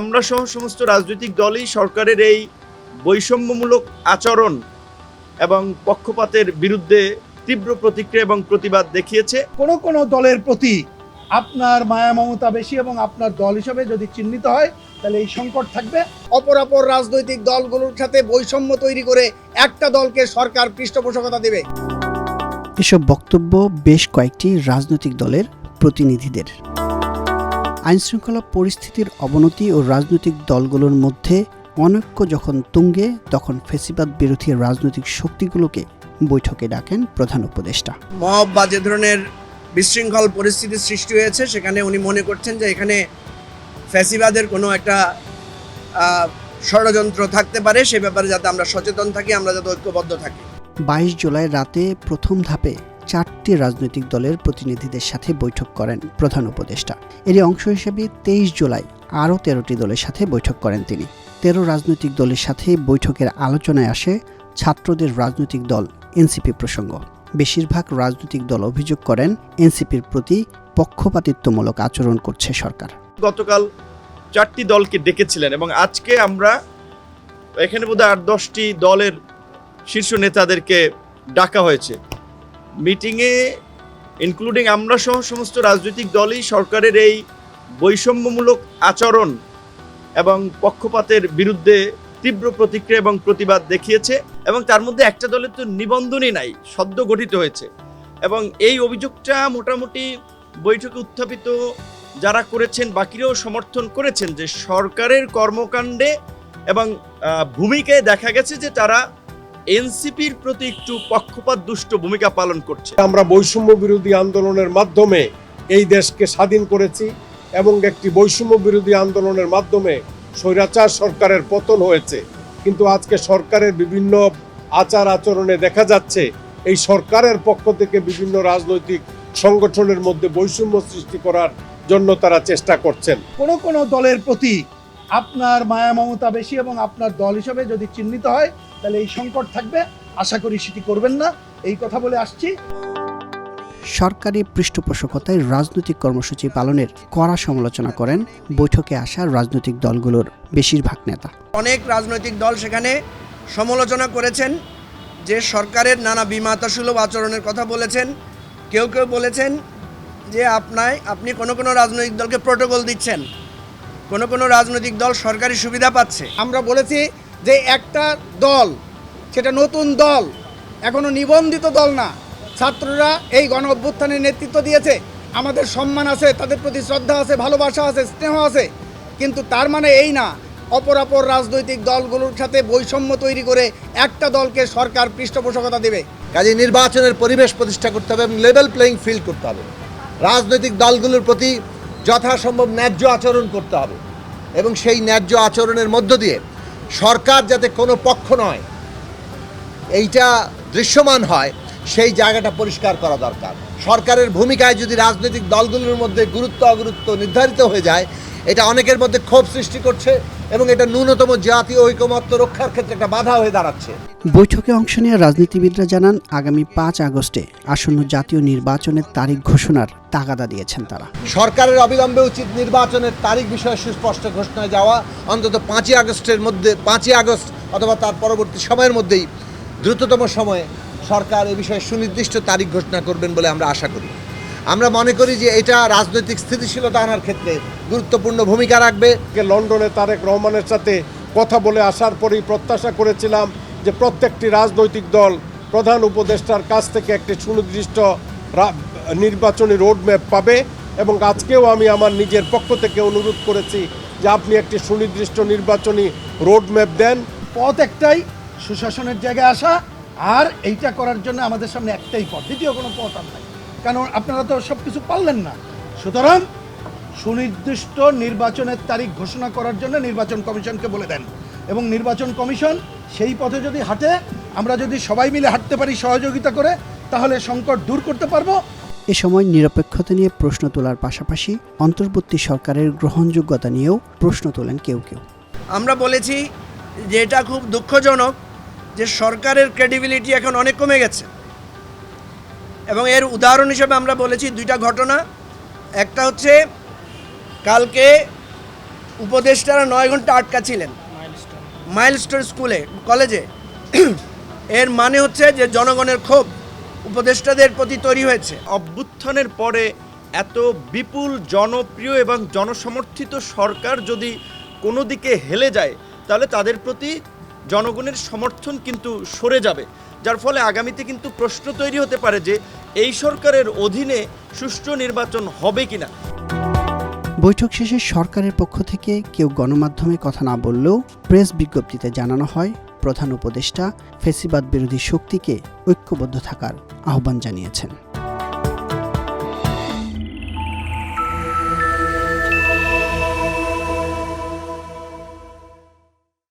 আমরা সহ সমস্ত রাজনৈতিক দলই সরকারের এই বৈষম্যমূলক আচরণ এবং পক্ষপাতের বিরুদ্ধে তীব্র প্রতিক্রিয়া এবং প্রতিবাদ দেখিয়েছে। কোনো কোনো দলের প্রতি আপনার মায়া মমতা বেশি এবং আপনার দল হিসাবে যদি চিহ্নিত হয় তাহলে এই সংকট থাকবে। অপরাপর রাজনৈতিক দলগুলোর সাথে বৈষম্য তৈরি করে একটা দলকে সরকার পৃষ্ঠপোষকতা দেবে। এসব বক্তব্য বেশ কয়েকটি রাজনৈতিক দলের প্রতিনিধিদের। আইনশৃঙ্খলা পরিস্থিতির অবনতি ও রাজনৈতিক দলগুলোর মধ্যে অনৈক্য যখন তুঙ্গে তখন ফেসিবাদ বিরোধী রাজনৈতিক শক্তিগুলোকে বৈঠকে ডাকেন প্রধান উপদেষ্টা। মব বা যে ধরনের বিশৃঙ্খল পরিস্থিতির সৃষ্টি হয়েছে সেখানে উনি মনে করছেন যে এখানে ফ্যাসিবাদের কোনো একটা ষড়যন্ত্র থাকতে পারে সে ব্যাপারে যাতে আমরা সচেতন থাকি আমরা যাতে ঐক্যবদ্ধ থাকি। বাইশ জুলাই রাতে প্রথম ধাপে চারটি রাজনৈতিক দলের প্রতিনিধিদের সাথে বৈঠক করেন প্রধান উপদেষ্টা। এরই অংশ হিসেবে তেইশ জুলাই আরও তেরোটি দলের সাথে বৈঠক করেন তিনি। তেরো রাজনৈতিক দলের সাথে বৈঠকের আলোচনায় আসে ছাত্রদের রাজনৈতিক দল এনসিপি প্রসঙ্গ। বেশিরভাগ রাজনৈতিক দল অভিযোগ করেন, এনসিপির প্রতি পক্ষপাতিত্বমূলক আচরণ করছে সরকার। গতকাল চারটি দলকে ডেকেছিলেন এবং আজকে আমরা এখানে বোধহয় আট দশটি দলের শীর্ষ নেতাদেরকে ডাকা হয়েছে। মিটিংয়ে ইনক্লুডিং আমরা সহ সমস্ত রাজনৈতিক দলই সরকারের এই বৈষম্যমূলক আচরণ এবং পক্ষপাতের বিরুদ্ধে তীব্র প্রতিক্রিয়া এবং প্রতিবাদ দেখিয়েছে এবং তার মধ্যে একটা দলের তো নিবন্ধনই নাই, সদ্য গঠিত হয়েছে। এবং এই অভিযোগটা মোটামুটি বৈঠকে উত্থাপিত যারা করেছেন, বাকিরাও সমর্থন করেছেন যে সরকারের কর্মকাণ্ডে এবং ভূমিকায় দেখা গেছে যে তারা এনসিপির প্রতি একটু পক্ষপাত দুষ্ট ভূমিকা পালন করছে। আমরা বৈষম্য বিরোধী আন্দোলনের মাধ্যমে এই দেশকে স্বাধীন করেছি এবং একটি বৈষম্য বিরোধী আন্দোলনের মাধ্যমে স্বৈরাচার সরকারের পতন হয়েছে। কিন্তু আজকে সরকারের বিভিন্ন আচার আচরণে দেখা যাচ্ছে এই সরকারের পক্ষ থেকে বিভিন্ন রাজনৈতিক সংগঠনের মধ্যে বৈষম্য সৃষ্টি করার জন্য তারা চেষ্টা করছেন। কোনো কোনো দলের প্রতি আপনার মায়া মমতা বেশি এবং আপনার দল হিসাবে যদি চিহ্নিত হয় তাহলে এই সংকট থাকবে। আশা করি সেটি করবেন না। এই কথা বলে আসছি। সরকারি পৃষ্ঠপোষকতায় রাজনৈতিক কর্মসূচি পালনের কড়া সমালোচনা করেন বৈঠকে আসা রাজনৈতিক দলগুলোর বেশিরভাগ নেতা। অনেক রাজনৈতিক দল সেখানে সমালোচনা করেছেন যে সরকারের নানা বিমাতাসুলভ আচরণের কথা বলেছেন। কেউ কেউ বলেছেন যে আপনায় আপনি কোনো কোনো রাজনৈতিক দলকে প্রোটোকল দিচ্ছেন। কোনো কোনো রাজনৈতিক দল সরকারি সুবিধা পাচ্ছে। আমরা বলেছি যে একটা দল, সেটা নতুন দল, এখনও নিবন্ধিত দল না। ছাত্ররা এই গণ অভ্যুত্থানের নেতৃত্ব দিয়েছে। আমাদের সম্মান আছে, তাদের প্রতি শ্রদ্ধা আছে, ভালোবাসা আছে, স্নেহ আছে। কিন্তু তার মানে এই না, অপরাপর রাজনৈতিক দলগুলোর সাথে বৈষম্য তৈরি করে একটা দলকে সরকার পৃষ্ঠপোষকতা দেবে। কাজে নির্বাচনের পরিবেশ প্রতিষ্ঠা করতে হবে এবং লেভেল প্লেয়িং ফিল্ড করতে হবে। রাজনৈতিক দলগুলোর প্রতি যথাসম্ভব ন্যায্য আচরণ করতে হবে। এবং সেই ন্যায্য আচরণের মধ্য দিয়ে সরকার যাতে কোনো পক্ষ নয়, এইটা দৃশ্যমান হয়, সেই জায়গাটা পরিষ্কার করা দরকার। সরকারের ভূমিকায় যদি রাজনৈতিক দলগুলোর মধ্যে গুরুত্ব অগুরুত্ব নির্ধারিত হয়ে যায়, এটা অনেকের মধ্যে ক্ষোভ সৃষ্টি করছে এবং এটা ন্যূনতম জাতীয় ঐকমত্য রক্ষার ক্ষেত্রে একটা বাধা হয়ে দাঁড়াচ্ছে। বৈঠকে অংশ নিয়ে রাজনীতিবিদরা জানান আগামী পাঁচ আগস্টে আসন্ন জাতীয় নির্বাচনের তারিখ ঘোষণার তাগাদা দিয়েছেন তারা। সরকারের অবিলম্বে উচিত নির্বাচনের তারিখ বিষয়ে সুস্পষ্ট ঘোষণায় যাওয়া অন্তত পাঁচই আগস্টের মধ্যে পাঁচই আগস্ট অথবা তার পরবর্তী সময়ের মধ্যেই দ্রুততম সময়ে সরকার এ বিষয়ে সুনির্দিষ্ট তারিখ ঘোষণা করবেন বলে আমরা আশা করি। আমরা মনে করি যে এটা রাজনৈতিক স্থিতিশীলতা আনার ক্ষেত্রে গুরুত্বপূর্ণ ভূমিকা রাখবে। কে লন্ডনে তারেক রহমানের সাথে কথা বলে আসার পরেই প্রত্যাশা করেছিলাম যে প্রত্যেকটি রাজনৈতিক দল প্রধান উপদেষ্টার কাছ থেকে একটি সুনির্দিষ্ট নির্বাচনী রোডম্যাপ পাবে এবং আজকেও আমি আমার নিজের পক্ষ থেকে অনুরোধ করেছি যে আপনি একটি সুনির্দিষ্ট নির্বাচনী রোডম্যাপ দেন। পথ একটাই সুশাসনের জায়গায় আসা আর এইটা করার জন্য আমাদের সামনে একটাই পথ। দ্বিতীয় কোনো পথ আর নাই। কারণ আপনারা তো সব কিছু পারলেন না। সুতরাং সুনির্দিষ্ট নির্বাচনের তারিখ ঘোষণা করার জন্য নির্বাচন কমিশনকে বলে দেন। এবং নির্বাচন কমিশন সেই পথে যদি হাঁটে আমরা যদি সবাই মিলে হাঁটতে পারি সহযোগিতা করে তাহলে সংকট দূর করতে পারব। এ সময় নিরপেক্ষতা নিয়ে প্রশ্ন তোলার পাশাপাশি অন্তর্বর্তী সরকারের গ্রহণযোগ্যতা নিয়েও প্রশ্ন তোলেন কেউ কেউ। আমরা বলেছি যে এটা খুব দুঃখজনক যে সরকারের ক্রেডিবিলিটি এখন অনেক কমে গেছে। এবং এর উদাহরণ হিসেবে আমরা বলেছি দুইটা ঘটনা। একটা হচ্ছে, কালকে উপদেষ্টারা নয় ঘণ্টা আটকা ছিলেন। মাইলস্টোন স্কুলে, কলেজে। এর মানে হচ্ছে যে জনগণের ক্ষোভ উপদেষ্টাদের প্রতি তৈরি হয়েছে। অভ্যুত্থানের পরে এত বিপুল জনপ্রিয় এবং জনসমর্থিত সরকার যদি কোনো দিকে হেলে যায়, তাহলে তাদের প্রতি জনগণের সমর্থন কিন্তু সরে যাবে। যার ফলে আগামীতে কিন্তু প্রশ্ন তৈরি হতে পারে যে এই সরকারের অধীনে সুষ্ঠু নির্বাচন হবে কিনা। বৈঠক শেষে সরকারের পক্ষ থেকে কেউ গণমাধ্যমে কথা না বললেও প্রেস বিজ্ঞপ্তিতে জানানো হয়, প্রধান উপদেষ্টা ফেসিবাদ বিরোধী শক্তিকে ঐক্যবদ্ধ থাকার আহ্বান জানিয়েছেন।